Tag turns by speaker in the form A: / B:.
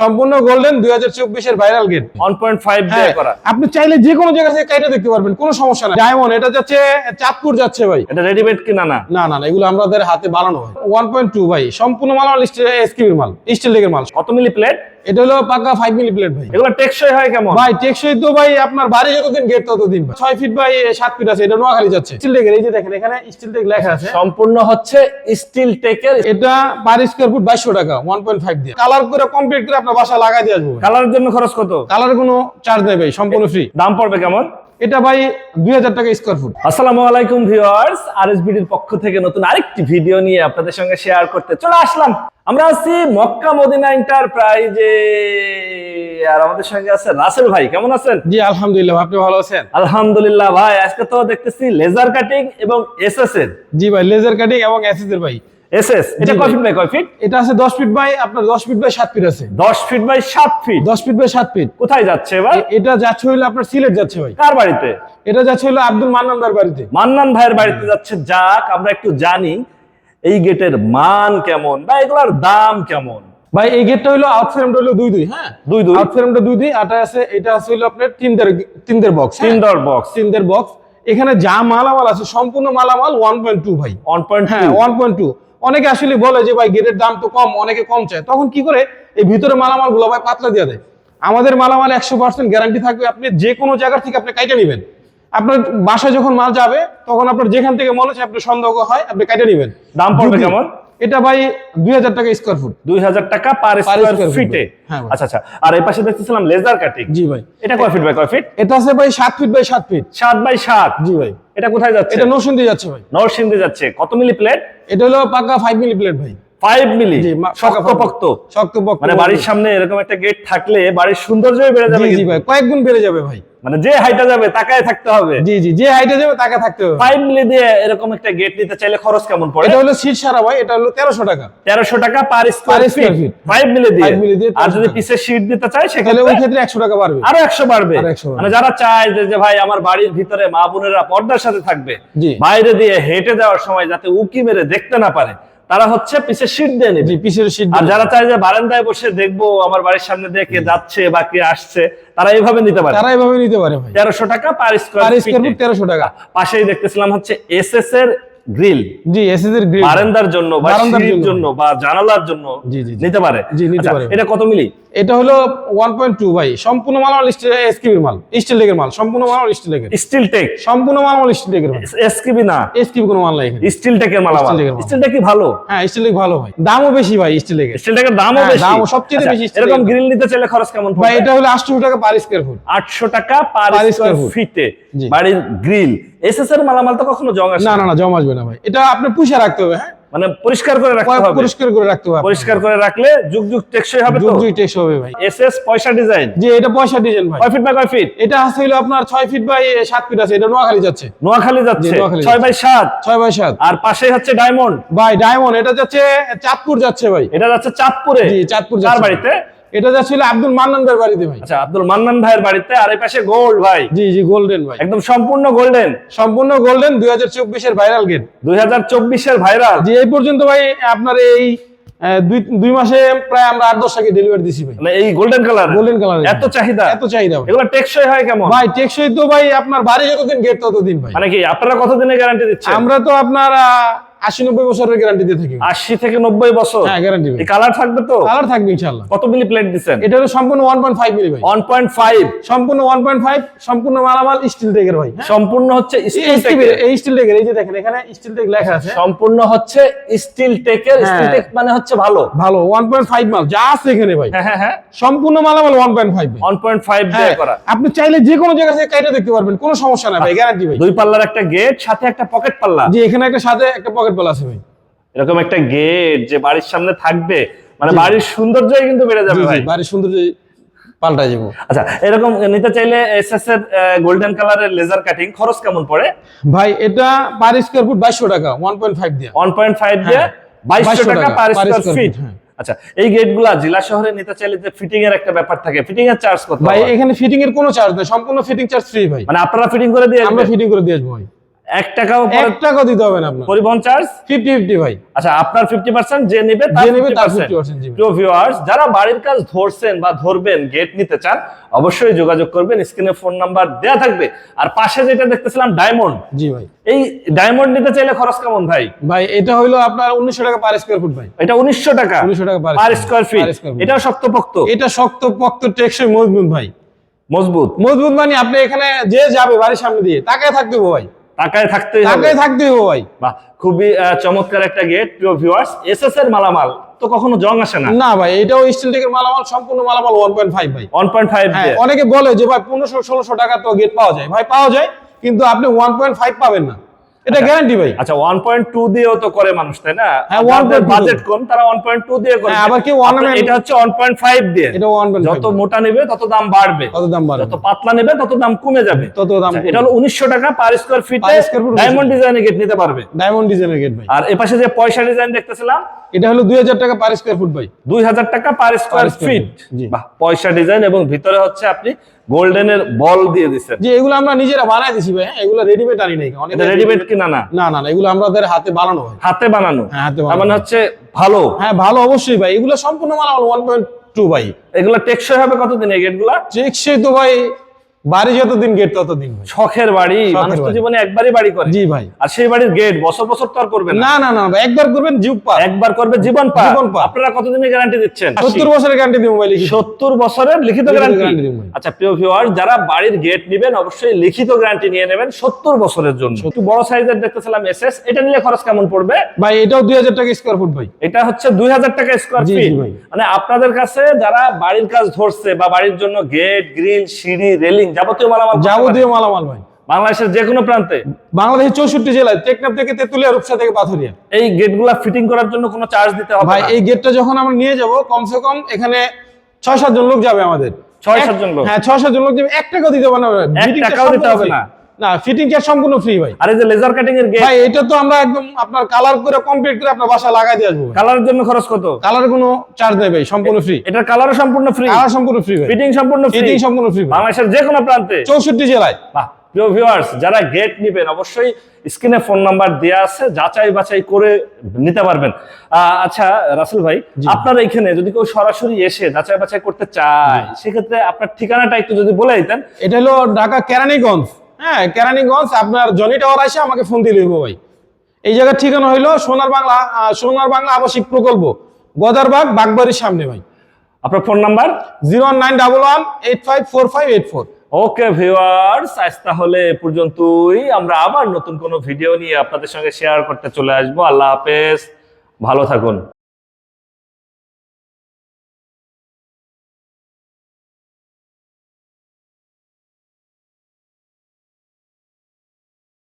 A: সম্পূর্ণ গোল্ডেন দুই হাজার চব্বিশের ভাইরাল গেট
B: 1.5 দিয়ে
A: হ্যাঁ
B: করা।
A: আপনি চাইলে যে কোনো জায়গা থেকে কাইটা দেখতে পারবেন কোনো সমস্যা নাই। ডায়মন্ড এটা যাচ্ছে চাঁদপুর যাচ্ছে ভাই।
B: এটা রেডিমেড কিনা না?
A: না না এগুলো আমাদের হাতে বানানো হয়। ওয়ান পয়েন্ট টু ভাই সম্পূর্ণ মাল মাল এসকিবির মাল স্টিল লেগের মাল।
B: কত মিলি প্লেট
A: এটা হলো পাকা ফাইভ মিলি প্লেট ভাই।
B: এগুলো টেকসই হয় কেমন?
A: ভাই টেকসই তো ভাই আপনার বাড়ি যতদিন গেট ততদিন। ছয় ফিট বাই সাত ফিট আছে এটা নোয়াখালী যাচ্ছে। স্টিল লেগের এই যে দেখেন এখানে স্টিল টেক লেখা আছে।
B: সম্পূর্ণ হচ্ছে স্টিল টেকের
A: এটা পার স্কোয়ার ফুট বাইশশো টাকা ওয়ান পয়েন্ট ফাইভ দিয়ে। কালার করে কমপ্লিট করে আপনার বাসা লাগাই দিয়ে আসব
B: কালারের জন্য খরচ কত?
A: কালার কোনো চার্জ নেই ভাই সম্পূর্ণ ফ্রি
B: দাম পড়বে কেমন?
A: এটা ভাই দুই হাজার টাকা স্কোয়ার ফুট
B: আসসালামু আলাইকুম ভিউয়ার্স আরএসবিডির পক্ষ থেকে নতুন আরেকটি ভিডিও নিয়ে আপনাদের সঙ্গে শেয়ার করতে চলে আসলাম। আমরা আছি মক্কা মদিনা এন্টারপ্রাইজে আর আমাদের সঙ্গে আছে রাসেল ভাই কেমন আছেন?
A: জি আলহামদুলিল্লাহ আপনি ভালো আছেন?
B: আলহামদুলিল্লাহ ভাই আজকে তো দেখতেছি লেজার কাটিং এবং এসএস এর
A: জি ভাই লেজার কাটিং এবং অ্যাসিসের ভাই।
B: এসএস এটা কয় ফিট বাই কয় ফিট
A: এটা আছে দশ ফিট বাই আপনার দশ ফিট বাই সাত ফিট আছে।
B: 10 ফিট বাই 7 ফিট
A: দশ ফিট বাই সাত ফিট
B: কোথায় যাচ্ছে এবার?
A: এটা যাচ্ছে হইল আপনার সিলেট যাচ্ছে ভাই।
B: কার বাড়িতে?
A: এটা যাচ্ছে হইল আব্দুল মান্নানদার বাড়িতে।
B: মান্নান ভাইয়ের বাড়িতে যাচ্ছে যাক আমরা একটু জানি এই গেটের মান কেমন বা এগুলার দাম কেমন?
A: ভাই এই গেটটা হইল আউট ফ্রেমটা হইল দুই দুই হ্যাঁ?
B: দুই দুই।
A: দুই দুই আটা আছে এটা আছে হইল আপনার তিনদের তিনদের বক্স
B: তিন দর বক্স
A: তিনদের বক্স এখানে যা মালামাল আছে সম্পূর্ণ মালামাল ওয়ান পয়েন্ট টু ভাই।
B: ওয়ান পয়েন্ট
A: হ্যাঁ ওয়ান পয়েন্ট টু অনেকে আসলে বলে যে ভাই গেটের দাম তো কম অনেকে কম চায়। তখন কি করে? এই ভিতরে মালামালগুলো ভাই পাতলা দিয়ে দেয়। আমাদের মালামাল একশো পার্সেন্ট গ্যারান্টি থাকবে আপনি যে কোনো জায়গা থেকে আপনি কাইটে নেবেন। আপনার বাসায় যখন মাল যাবে তখন আপনার যেখান থেকে মনে হচ্ছে আপনি সন্দেহ হয় আপনি কাইটে নেবেন।
B: দাম পড়বে কেমন?
A: এটা ভাই দুই হাজার টাকা স্কোয়ার ফুট
B: দুই হাজার টাকা পার স্কোয়ার। ফিটে আচ্ছা আচ্ছা। আর এই পাশে দেখতেছিলাম লেজার কাটিং
A: জি ভাই।
B: এটা কয় ফিট বাই কয় ফিট
A: এটা আছে ভাই সাত ফিট বাই সাত ফিট
B: সাত বাই সাত।
A: জি ভাই।
B: এটা কোথায় যাচ্ছে?
A: এটা নরসিংদী যাচ্ছে ভাই।
B: নরসিংদী যাচ্ছে। কত মিলি প্লেট?
A: এটা হলো পাকা 5 মিলি প্লেট ভাই।
B: 5 মিলি?
A: জি শক্তপক্ত
B: শক্ত
A: পাকা শক্ত
B: মানে বাড়ির সামনে এরকম একটা গেট থাকলে বাড়ির সৌন্দর্যই বেড়ে যাবে
A: জি ভাই কয়েক গুণ বেড়ে যাবে ভাই।
B: মানে যে হাইটা যাবে তাকায় থাকতে হবে
A: জি জি যে হাইটে যাবে তাকে থাকতে হবে
B: ফাইভ মিলি দিয়ে এরকম একটা গেট নিতে চাইলে খরচ কেমন পড়ে
A: এটা হলো সিট সারা ভাই এটা হলো তেরোশো টাকা
B: তেরোশো টাকা per square feet. Five milli দিয়ে আর যদি। পিসে শীট দিতে চাই সেখানে
A: ওই ক্ষেত্রে একশো টাকা বাড়বে
B: আরও একশো বাড়বে
A: আরও 100 বাড়বে।
B: মানে যারা চায় যে ভাই আমার বাড়ির ভিতরে মা বোনেরা পর্দার সাথে থাকবে। বাইরে দিয়ে হেঁটে যাওয়ার সময় যাতে উকি মেরে দেখতে না পারে তারা হচ্ছে পিছে সিট দিয়ে নেবে।
A: পিছের সিট
B: আর যারা চায় যে বারান্দায় বসে দেখব আমার বাড়ির সামনে দিয়ে কে যাচ্ছে বা কে আসছে তারা এইভাবে নিতে পারে।
A: তারা এইভাবে নিতে পারে ভাই।
B: তেরোশো টাকা পার স্কোয়ার
A: স্কোয়ার তেরোশো টাকা।
B: পাশেই দেখতেছিলাম হচ্ছে এস এর গ্রিল
A: জি গ্রিল
B: বারান্দার জন্য বা সিঁড়ির
A: জন্য।
B: বা জানালার জন্য
A: জি, জি।
B: নিতে পারে।
A: জি, নিতে
B: আচ্ছা,
A: পারে।
B: এটা কত মিলি?
A: এটা হলো ওয়ান পয়েন্ট টু ভাই। সম্পূর্ণ মালামাল এসকিবির মাল। স্টিল মাল। সম্পূর্ণ মালামাল স্টিল
B: স্টিল টেক
A: সম্পূর্ণ মালামাল স্টিল মাল।
B: এসকিবি না?
A: এসকিবি কোনো মাল নাই
B: স্টিল টেকের
A: মাল।
B: স্টিল টেক কি ভালো?
A: হ্যাঁ স্টিল ভালো ভাই। দামও বেশি ভাই স্টিল
B: স্টিল টেকের দামও
A: হ্যাঁ,
B: বেশি।
A: দামও সবচেয়ে
B: আচ্ছা,
A: বেশি
B: এরকম গ্রিল নিতে চাইলে খরচ কেমন
A: ভাই এটা হলো আটশো টাকা পার স্কোয়ার ফুট
B: 800 টাকা পার স্কয়ার ফিটে বাড়ির গ্রিল এসএস এর মালামাল তো কখনো জং আসে
A: না
B: না।
A: না জমা আসবে না ভাই। এটা আপনি পুষে রাখতে হবে হ্যাঁ?
B: মানে পরিষ্কার করে রাখতে হবে।
A: পরিষ্কার করে রাখতে হবে
B: পরিষ্কার করে রাখলে যুগ যুগ টেকসই হবে তো?
A: যুগ যুগ টেক্স হবে ভাই।
B: এসএস পয়সা ডিজাইন
A: যে এটা পয়সা ডিজাইন ভাই।
B: কয় ফিট বাই কয় ফিট
A: এটা আছে হলো আপনার ছয় ফিট বাই সাত ফিট আছে এটা নোয়াখালী যাচ্ছে।
B: নোয়াখালী যাচ্ছে?
A: জি, নোয়াখালী
B: ছয় বাই সাত?
A: ছয় বাই সাত।
B: আর পাশেই হচ্ছে ডায়মন্ড
A: ভাই ডায়মন্ড এটা যাচ্ছে চাঁদপুর যাচ্ছে ভাই।
B: এটা যাচ্ছে চাঁদপুরে।
A: জি চাঁদপুর যাচ্ছে।
B: বাড়িতে?
A: এটা যাচ্ছে হলো আব্দুল মান্নানদার বাড়িতে ভাই।
B: আচ্ছা আব্দুল মান্নান ভাইয়ের বাড়িতে আর এই পাশে গোল্ড ভাই।
A: জি জি গোল্ডেন ভাই।
B: একদম সম্পূর্ণ গোল্ডেন।
A: সম্পূর্ণ গোল্ডেন চব্বিশের ভাইরাল গেট।
B: চব্বিশের ভাইরাল।
A: যে এই পর্যন্ত ভাই আপনার এই দুই দুই মাসে প্রায় আমরা আট ডেলিভারি দিছি ভাই।
B: মানে এই গোল্ডেন কালার।
A: গোল্ডেন কালার
B: এত চাহিদা।
A: এত চাহিদা
B: এগুলো টেকসই হয় কেমন?
A: ভাই টেকসই তো ভাই আপনার বাড়ি যতদিন গেট ততদিন ভাই।
B: মানে কি আপনারা কতদিনের গ্যারান্টি দিচ্ছেন?
A: আমরা তো আপনার আশি নব্বই বছরের গ্যারান্টি দিয়ে থাকি।
B: আশি থেকে নব্বই বছর?
A: হ্যাঁ গ্যারান্টি
B: কালার থাকবে তো?
A: কালার থাকবে ইনশাল্লাহ
B: কত মিলি প্লেট দিচ্ছেন?
A: এটা হলো সম্পূর্ণ ওয়ান পয়েন্ট ফাইভ মিলি ভাই।
B: ওয়ান পয়েন্ট ফাইভ
A: সম্পূর্ণ ওয়ান পয়েন্ট ফাইভ সম্পূর্ণ মালামাল স্টিল টেকের ভাই। হ্যাঁ?
B: সম্পূর্ণ হচ্ছে
A: এই
B: স্টিল টেকের
A: এই যে দেখেন এখানে স্টিল টেক লেখা আছে।
B: সম্পূর্ণ হচ্ছে স্টিল টেকের। স্টিল টেক মানে হচ্ছে ভালো।
A: ভালো ওয়ান পয়েন্ট ফাইভ মাল যা আছে এখানে ভাই।
B: হ্যাঁ হ্যাঁ হ্যাঁ।
A: সম্পূর্ণ মালামাল one point five
B: one point five দিয়ে করা।
A: আপনি চাইলে যে কোনো জায়গা থেকে কাইটা দেখতে পারবেন কোনো সমস্যা নাই ভাই গ্যারান্টি ভাই।
B: দুই পাল্লার একটা গেট সাথে একটা পকেট পাল্লা।
A: যে এখানে একটা সাথে একটা পকেট বল আছে ভাই।
B: এরকম একটা গেট যে বাড়ির সামনে থাকবে মানে বাড়ির সৌন্দর্যই কিন্তু বেড়ে যাবে ভাই।
A: বাড়ির সৌন্দর্য পাল্টাই যাব।
B: আচ্ছা এরকম নিতে চাইলে এসএস এর গোল্ডেন কালারের লেজার কাটিং খরচ কেমন পড়ে?
A: ভাই এটা পার স্কোয়ার ফুট বাইশশো টাকা ওয়ান পয়েন্ট ফাইভ দিয়ে।
B: ওয়ান পয়েন্ট ফাইভ দিয়ে
A: হ্যাঁ, 2200
B: টাকা পার স্কোয়ার ফিট। আচ্ছা এই গেটগুলা জেলা শহরে নিতে চাইলে যে ফিটিং এর একটা ব্যাপার থাকে ফিটিং এর চার্জ কত
A: ভাই এখানে ফিটিং এর কোনো চার্জ নেই সম্পূর্ণ ফিটিং চার্জ ফ্রি ভাই।
B: মানে আপনারা ফিটিং করে দিয়ে
A: আমরা ফিটিং করে দিয়ে আসব ভাই।
B: এক টাকাও
A: এক
B: পরে
A: টাকা দিতে হবে না আপনার।
B: পরিবহন চার্জ
A: ফিফটি ফিফটি ভাই।
B: আচ্ছা আপনার ফিফটি পার্সেন্ট যে নেবে
A: যে নেবে তার
B: 50%
A: 50% জি ভাই।
B: প্রিয় ভিউয়ার্স যারা বাড়ির কাজ ধরছেন বা ধরবেন গেট নিতে চান অবশ্যই যোগাযোগ করবেন স্ক্রিনে ফোন নাম্বার দেয়া থাকবে। আর পাশে যেটা দেখতেছিলাম ডায়মন্ড
A: জি ভাই।
B: এই ডায়মন্ড নিতে চাইলে খরচ কেমন ভাই?
A: ভাই এটা আপনার উনিশশো টাকা পার স্কোয়ার ফুট ভাই।
B: এটা উনিশশো টাকা
A: উনিশশো টাকা পার
B: স্কোয়ার ফিট শক্তপোক্ত।
A: এটা টেকসই মজবুত ভাই।
B: মজবুত।
A: মজবুত মানে আপনি এখানে যে যাবে বাড়ির সামনে দিয়ে তাকায় থাকতে ভাই।
B: টাকায় থাকতে
A: তাকায় থাকতে হবে ভাই।
B: বাহ খুবই চমৎকার একটা গেট প্রিয় ভিউয়ার্স এসএস এর মালামাল তো কখনো জং আসে না?
A: না ভাই এটাও স্টিল টেকের মালামাল সম্পূর্ণ মালামাল ওয়ান পয়েন্ট ফাইভ ভাই।
B: ওয়ান পয়েন্ট ফাইভ
A: হ্যাঁ অনেকে বলে যে ভাই পনেরোশো ষোলোশো টাকা তো গেট পাওয়া যায়। ভাই পাওয়া যায় কিন্তু আপনি ওয়ান পয়েন্ট ফাইভ পাবেন না। এটা গ্যারান্টি ভাই।
B: আচ্ছা ওয়ান পয়েন্ট টু দিয়েও তো করে মানুষ তাই না?
A: হ্যাঁ,
B: বাজেট কম তারা ওয়ান পয়েন্ট টু দিয়ে করে
A: হ্যাঁ, আবার mm
B: এটা হচ্ছে ওয়ান পয়েন্ট ফাইভ দিয়ে।
A: এটা ওয়ান পয়েন্ট
B: যত মোটা নেবে তত দাম বাড়বে।
A: কত দাম বাড়বে।
B: যত পাতলা নেবে তত দাম কমে যাবে।
A: তত দাম
B: আচ্ছা, এটা হলো উনিশশো টাকা পার স্কোয়ার ফিটে ডায়মন্ড ডিজাইনে গেট নিতে পারবে।
A: ডায়মন্ড ডিজাইনের গেট ভাই।
B: আর এপাশে যে পয়সা ডিজাইন দেখতেছিলাম
A: এটা হলো দুই হাজার টাকা পার স্কোয়ার ফুট ভাই।
B: দুই হাজার টাকা পার স্কোয়ার ফিট। বাহ পয়সা ডিজাইন এবং ভিতরে হচ্ছে আপনি গোল্ডেনের বল দিয়ে দিচ্ছে
A: যে এগুলো আমরা নিজেরা বানাই দিছি ভাই হ্যাঁ? এগুলো রেডিমেড আনি নাই। অনেক
B: রেডিমেড কি না?
A: না না না এগুলো আমাদের হাতে বানানো হয়।
B: হাতে বানানো?
A: হ্যাঁ, হাতে
B: তার
A: বানানো।
B: মানে হচ্ছে ভালো?
A: হ্যাঁ ভালো অবশ্যই ভাই। এগুলো সম্পূর্ণ মালামাল ওয়ান পয়েন্ট টু ভাই।
B: এগুলো টেকসই হবে কতদিন এই গেটগুলা
A: টেকসই তো ভাই বাড়ি যতদিন গেট ততদিন
B: শখের বাড়ি মানুষ তো জীবনে একবারই বাড়ি করে।
A: জি ভাই।
B: আর সেই বাড়ির গেট বছর বছর তো আর করবে না।
A: না না একবার করবেন জিপ পা
B: একবার করবে জীবন পা
A: জীবন পার।
B: আপনারা কতদিনের গ্যারান্টি দিচ্ছেন?
A: সত্তর বছরের গ্যারান্টি দিব ভাই লিখি
B: সত্তর বছরের লিখিত গ্যারান্টি। আচ্ছা প্রিয় ভিউয়ার যারা বাড়ির গেট নেবেন অবশ্যই লিখিত গ্যারান্টি নিয়ে নেবেন সত্তর বছরের জন্য। একটু বড় সাইজের দেখতেছিলাম এসএস এটা নিলে খরচ কেমন পড়বে?
A: ভাই এটাও দুই হাজার টাকা স্কোয়ার ফুট ভাই।
B: এটা হচ্ছে দুই হাজার টাকা স্কোয়ার ফিট। মানে আপনাদের কাছে যারা বাড়ির কাজ ধরছে বা বাড়ির জন্য গেট গ্রিল সিঁড়ি রেলিং যাবতীয় মালামাল
A: যাবতীয় মালামাল ভাই।
B: বাংলাদেশের যে কোনো প্রান্তে।
A: বাংলাদেশের চৌষট্টি জেলায় টেকনাফ থেকে তেতুলিয়া রূপসা থেকে পাথুরিয়া।
B: এই গেটগুলা ফিটিং করার জন্য কোনো চার্জ দিতে হবে
A: ভাই এই গেটটা যখন আমরা নিয়ে যাব কমসে কম এখানে ছয় সাতজন লোক যাবে আমাদের।
B: ছয়
A: সাত
B: সাতজন লোক?
A: হ্যাঁ ছয় সাতজন লোক যাবে এক টাকাও দিতে হবে না
B: এক টাকাও দিতে হবে না?
A: না ফিটিং চার্জ সম্পূর্ণ ফ্রি ভাই।
B: আর এই যে লেজার কাটিং এর গেট
A: ভাই এটা তো আমরা একদম আপনার কালার করে কমপ্লিট করে আপনার বাসা লাগাই দিয়ে আসব
B: কালারের জন্য খরচ কত?
A: কালারের কোনো চার্জ নেই ভাই সম্পূর্ণ ফ্রি
B: এটার কালারও সম্পূর্ণ ফ্রি
A: কালার সম্পূর্ণ ফ্রি ভাই।
B: ফিটিং সম্পূর্ণ ফ্রি
A: ফিটিং সম্পূর্ণ ফ্রি
B: বাংলাদেশের যে কোনো প্রান্তে।
A: চৌষট্টি জেলায়।
B: বাহ প্রিয় ভিউয়ার্স যারা গেট নিবেন অবশ্যই স্ক্রিনে ফোন নাম্বার দেওয়া আছে যাচাই বাছাই করে নিতে পারবেন। আহ, আচ্ছা রাসেল ভাই আপনার এখানে যদি কেউ সরাসরি এসে যাচাই বাছাই করতে চায় সেক্ষেত্রে আপনার ঠিকানাটা একটু যদি বলে দিতেন।
A: এটা হলো ঢাকা কেরানীগঞ্জ। হ্যাঁ কেরানীগঞ্জ আপনার জনি টাওয়ার আসে আমাকে ফোন দিলে হইব ভাই। এই জায়গার ঠিকানা হইল সোনার বাংলা সোনার বাংলা আবাসিক প্রকল্প গদারবাগ বাগবাড়ির সামনে ভাই।
B: আপনার phone number
A: zero nine double one eight five four five eight four
B: okay viewers আজ তাহলে এ পর্যন্তই। আমরা আবার নতুন কোনো ভিডিও নিয়ে আপনাদের সঙ্গে শেয়ার করতে চলে আসব। আল্লাহ হাফেজ। ভালো থাকুন।